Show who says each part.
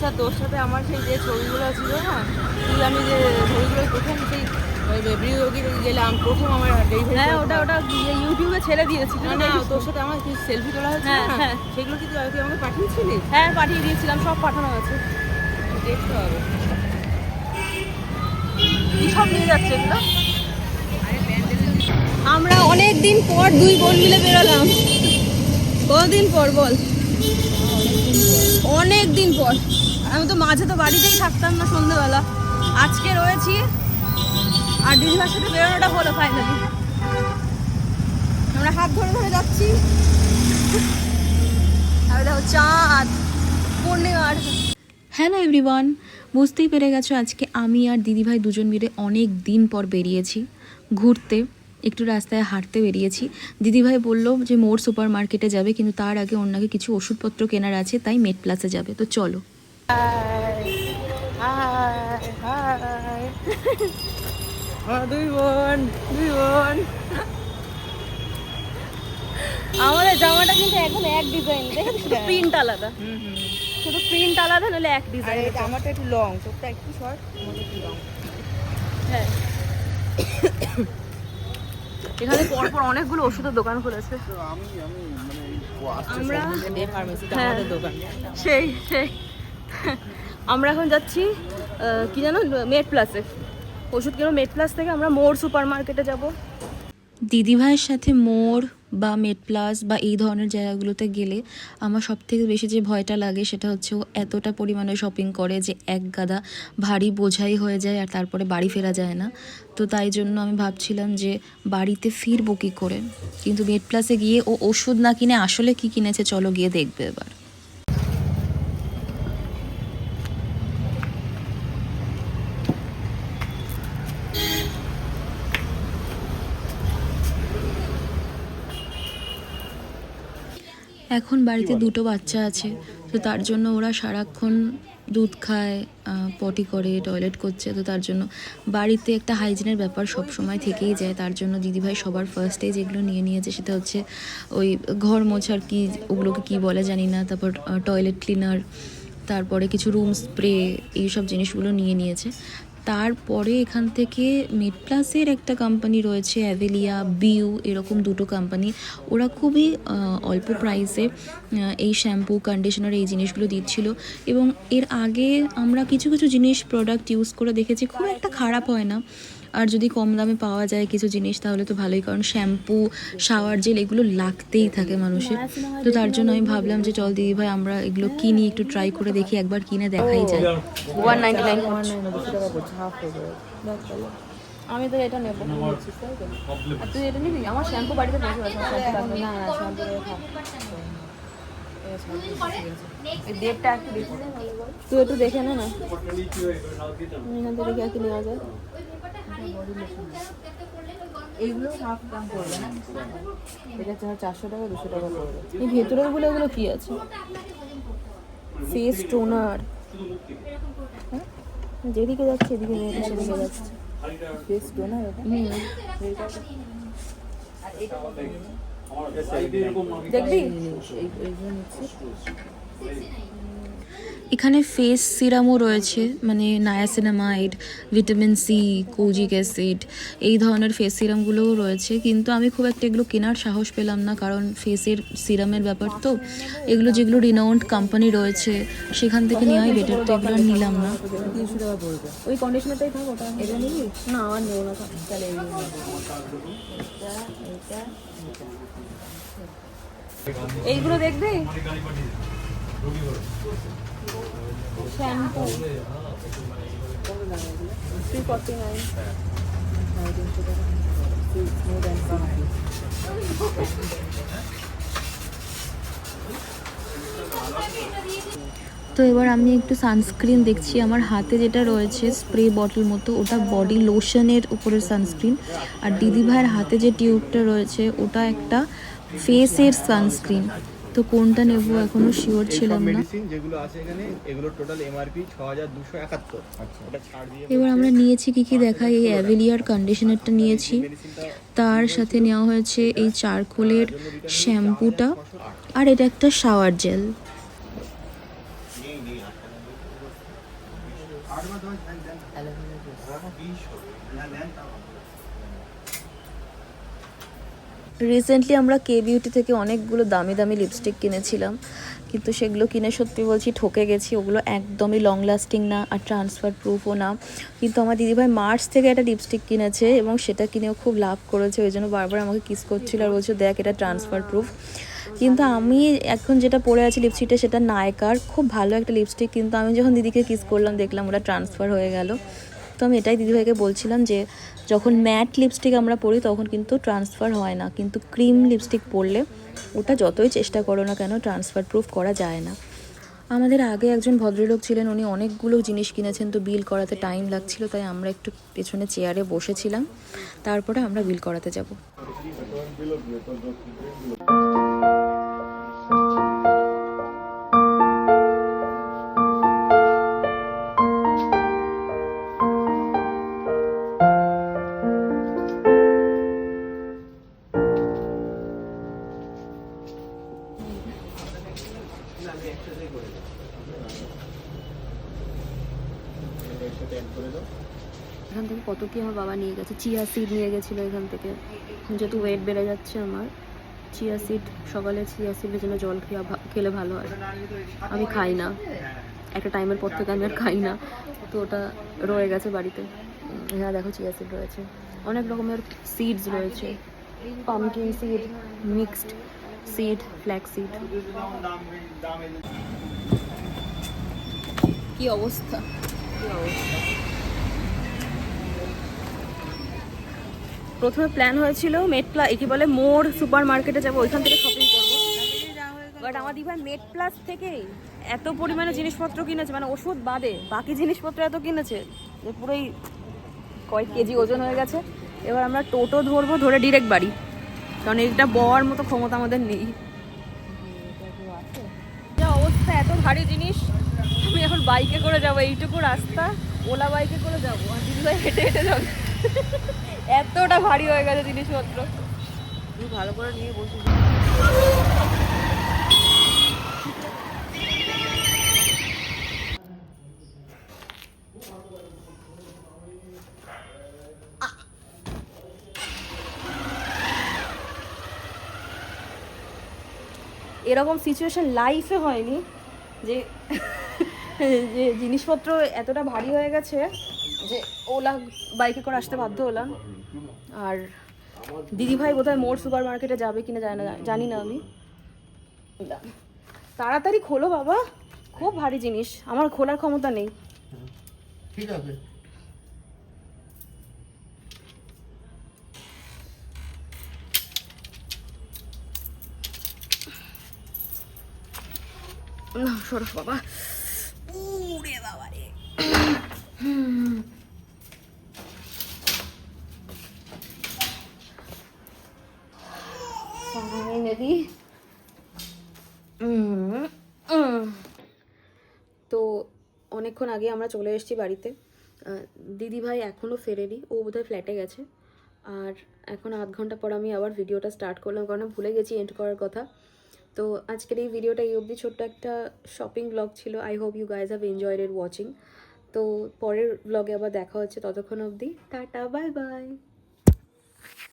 Speaker 1: আচ্ছা তোর সাথে আমার সেই যে ছবিগুলো ছিল না তুই আমি যে ছবিগুলো প্রথম সেই গেলাম প্রথম আমার ডেলিভারি
Speaker 2: হ্যাঁ ওটা ওটা ইউটিউবে ছেড়ে দিয়েছি
Speaker 1: না না তোর সাথে আমার কি সেলফি তোলা হয়েছিল
Speaker 2: হ্যাঁ, হ্যাঁ।
Speaker 1: সেগুলো কি তুই তুই আমাকে পাঠিয়েছিলি?
Speaker 2: হ্যাঁ পাঠিয়ে দিয়েছিলাম সব পাঠানো আছে।
Speaker 1: দেখতে হবে।
Speaker 2: কি সব নিয়ে যাচ্ছে এগুলো? আমরা অনেক দিন পর দুই বোন মিলে বেরোলাম। কতদিন পর বল? অনেক দিন পর। আমি তো মাঝে তো বাড়িতেই থাকতাম না সন্ধ্যেবেলা আজকে রয়েছি আর দিদিভার সাথে বেরোনোটা হলো ফাইনালি আমরা হাত ধরে ধরে যাচ্ছি। আর দেখো চাঁদ, পূর্ণিমার।
Speaker 3: হ্যালো এভরিওয়ান বুঝতেই পেরে গেছো আজকে আমি আর দিদিভাই দুজন মিলে অনেক দিন পর বেরিয়েছি। ঘুরতে। একটু রাস্তায় হাঁটতে বেরিয়েছি। দিদিভাই বলল যে মোর সুপার মার্কেটে যাবে কিন্তু তার আগে ওর নাকি কিছু ওষুধপত্র কেনার আছে তাই মেট প্লাসে যাবে। তো চলো।
Speaker 1: দুই
Speaker 2: আমাদের জামাটা কিন্তু এখন এক ডিজাইন প্রিন্ট আলাদা।
Speaker 1: হুম হুম।
Speaker 2: শুধু প্রিন্ট আলাদা নাহলে এক ডিজাইন
Speaker 1: আমারটা একটু লং তোরটা একটু শর্ট আমারটা একটু লং
Speaker 2: হ্যাঁ। এখানে পরপর অনেকগুলো ওষুধের দোকান খুলেছে। আমরা হ্যাঁ।
Speaker 1: দোকান।
Speaker 2: সেই সেই। আমরা এখন যাচ্ছি কি জানো মেড প্লাসে। ওষুধ কেন মেড প্লাস থেকে আমরা মোর সুপার মার্কেটে যাব।
Speaker 3: দিদিভাইয়ের সাথে মোর বা মেট প্লাস বা এই ধরনের জায়গাগুলোতে গেলে আমার সব থেকে বেশি যে ভয়টা লাগে সেটা হচ্ছে ও এতটা পরিমাণে শপিং করে যে এক গাদা ভারী বোঝাই হয়ে যায় আর তারপরে বাড়ি ফেরা যায় না। তো তাই জন্য আমি ভাবছিলাম যে বাড়িতে ফিরবো কী করে? কিন্তু মেট প্লাসে গিয়ে ও ওষুধ না কিনে আসলে কি কিনেছে চলো গিয়ে দেখবে এবার। এখন বাড়িতে দুটো বাচ্চা আছে তো তার জন্য ওরা সারাক্ষণ দুধ খায় পটি করে টয়লেট করছে তো তার জন্য বাড়িতে একটা হাইজিনের ব্যাপার সব সময় থেকেই যায়। তার জন্য দিদিভাই সবার ফার্স্টে যেগুলো নিয়ে নিয়েছে সেটা হচ্ছে ওই ঘর মোছার কি ওগুলোকে কি বলে জানি না তারপর টয়লেট ক্লিনার তারপরে কিছু রুম স্প্রে এইসব জিনিসগুলো নিয়ে নিয়েছে। তারপরে এখান থেকে মেড প্লাসের একটা কোম্পানি রয়েছে অ্যাভেলিয়া বিউ এরকম দুটো কোম্পানি ওরা খুবই অল্প প্রাইসে এই শ্যাম্পু কন্ডিশনার এই জিনিসগুলো দিচ্ছিল। এবং এর আগে আমরা কিছু কিছু জিনিস প্রোডাক্ট ইউজ করে দেখেছি। খুব একটা খারাপ হয় না। আর যদি কম দামে পাওয়া যায় কিছু জিনিস তাহলে তো ভালোই কারণ শ্যাম্পু শাওয়ার জেল এগুলো লাগতেই থাকে মানুষের। তো তার জন্য আমি ভাবলাম যে চল দিদি ভাই আমরা এগুলো কিনি একটু ট্রাই করে দেখি একবার কিনে দেখাই যায়।
Speaker 2: ওয়ান নাইনটি নাইন আমি তো এটা নেব। আর তুই এটা নিবি? আমার শ্যাম্পু বাড়িতে বসে আছে।
Speaker 1: না
Speaker 2: না
Speaker 1: শ্যাম্পু ডেটটা একটু দেখে নে ভালো করে
Speaker 2: তুই একটু দেখে নে না। এখান থেকে কি নেওয়া যায়?
Speaker 1: এইগুলো হাফ দাম পড়বে না। এটা চারশো টাকা দুশো টাকা পড়বে।
Speaker 2: এই ভেতরেরগুলো এগুলো কি আছে? ফেস টোনার যেদিকে যাচ্ছে এদিকে সেদিকে যাচ্ছে।
Speaker 1: ফেস টোনার
Speaker 2: দেখবি?
Speaker 1: এইগুলো নিচ্ছি।
Speaker 3: এখানে ফেস সিরামও রয়েছে মানে niacinamide vitamin C kojic acid এই ধরনের ফেস সিরামগুলোও রয়েছে। কিন্তু আমি খুব একটা এগুলো কেনার সাহস পেলাম না, কারণ ফেসের সিরামের ব্যাপার তো। এগুলো যেগুলো রিনাউন্ড কোম্পানি রয়েছে, সেখান থেকে নেওয়াই বেটার তো এগুলো নিলাম না।
Speaker 2: ওই কন্ডিশনারটাই
Speaker 1: এইগুলো
Speaker 2: দেখবি? শ্যাম্পু থ্রি ফর্টি নাইন
Speaker 3: তো এবার আমি একটু সানস্ক্রিন দেখছি। আমার হাতে যেটা রয়েছে স্প্রে বটল মতো ওটা বডি লোশনের উপরে সানস্ক্রিন আর দিদিভাইয়ের হাতে যে টিউবটা রয়েছে ওটা একটা ফেসের সানস্ক্রিন তো কোনটা নেব এখনও শিওর ছিলাম না
Speaker 4: যেগুলো আছে এখানে এগুলো টোটাল এমআরপি ছ হাজার দুশো ছাড় দিয়ে
Speaker 3: এবার আমরা নিয়েছি কি কি দেখাই এই অ্যাভেলিয়ার কন্ডিশনারটা নিয়েছি তার সাথে নেওয়া হয়েছে এই চারকোলের শ্যাম্পুটা আর এটা একটা শাওয়ার জেল রিসেন্টলি আমরা কে বিউটি থেকে অনেকগুলো দামি দামি লিপস্টিক কিনেছিলাম, কিন্তু সেগুলো কিনে সত্যি বলছি ঠকে গেছি। ওগুলো একদমই লং লাস্টিং না আর ট্রান্সফার প্রুফও না। কিন্তু আমার দিদিভাই মার্চ থেকে একটা লিপস্টিক কিনেছে এবং সেটা কিনেও খুব লাভ করেছে। ওই জন্য বারবার আমাকে কিস করছিল আর বলছে দেখ, এটা ট্রান্সফার প্রুফ কিন্তু আমি এখন যেটা পরে আছি লিপস্টিকটা সেটা নায়কার খুব ভালো একটা লিপস্টিক কিন্তু আমি যখন দিদিকে কিস করলাম, দেখলাম ওটা ট্রান্সফার হয়ে গেল। তো আমি এটাই দিদিভাইকে বলছিলাম যে, যখন ম্যাট লিপস্টিক আমরা পরি তখন কিন্তু ট্রান্সফার হয় না। কিন্তু ক্রিম লিপস্টিক পরলে ওটা যতই চেষ্টা করো না কেন ট্রান্সফার প্রুফ করা যায় না। আমাদের আগে একজন ভদ্রলোক ছিলেন, উনি অনেকগুলো জিনিস কিনেছেন, তো বিল করাতে টাইম লাগছিল, তাই আমরা একটু পেছনে চেয়ারে বসেছিলাম। তারপরে আমরা বিল করাতে যাব। কি আমার বাবা নিয়ে গেছে? চিয়া সিড নিয়ে গেছিল এখান থেকে। যেহেতু ওয়েট বেড়ে যাচ্ছে আমার, চিয়া সিড সকালে চিয়া সিডের জন্য জল খেয়ে খেলে ভালো হয়। আমি খাই না। একটা টাইমের পর থেকে আমি আর খাই না। তো ওটা রয়ে গেছে বাড়িতে। হ্যাঁ দেখো চিয়া সিড রয়েছে। অনেক রকমের সিডস রয়েছে। Pumpkin seed mixed seed flax seed কি অবস্থা?
Speaker 2: প্রথমে প্ল্যান হয়েছিল মেটপ্লা কি বলে মোর সুপার মার্কেটে যাব, ওইখান থেকে শপিং করব। বাট আমার দিভাই মেট প্লাস থেকে এত পরিমাণে জিনিসপত্র কিনেছে মানে ওষুধ বাদে বাকি জিনিসপত্র এত কিনেছে, যে পুরোই কয়েক কেজি ওজন হয়ে গেছে। এবার আমরা টোটো ধরবো ধরে ডিরেক্ট বাড়ি, কারণ এইটা বওয়ার মতো ক্ষমতা আমাদের নেই। যা অবস্থা, এত ভারী জিনিস, আমি এখন বাইকে করে যাব, এইটুকু রাস্তা, ওলা বাইকে করে যাব, আর দিদিভাই হেঁটে হেঁটে যাবে। এতটা ভারী হয়ে গেছে জিনিসপত্র।
Speaker 1: ভালো করে নিয়ে বসে
Speaker 2: এরকম সিচুয়েশন লাইফে হয়নি যে যে জিনিসপত্র এতটা ভারী হয়ে গেছে। যে ওলা বাইকে করে আসতে বাধ্য হলাম। আর দিদিভাই বোধহয় মোর সুপার মার্কেটে যাবে কিনা জানি না জানি না আমি। তাড়াতাড়ি খোলো বাবা খুব ভারী জিনিস আমার খোলার ক্ষমতা নেই।
Speaker 5: ঠিক আছে।
Speaker 2: না সরো বাবা। নদী তো অনেকক্ষণ আগে আমরা চলে এসেছি বাড়িতে। দিদি ভাই এখনও ফেরেনি ও বোধহয় ফ্ল্যাটে গেছে। আর এখন আধ ঘণ্টা পর আমি আবার ভিডিওটা স্টার্ট করলাম কারণ ভুলে গেছি এন্ড করার কথা। তো আজকের এই ভিডিওটা এই অবধি ছোট্ট একটা শপিং ব্লগ ছিল। I hope you guys have enjoyed uh watching তো পরের ব্লগে আবার দেখা হচ্ছে ততক্ষণ অবধি। Tata bye bye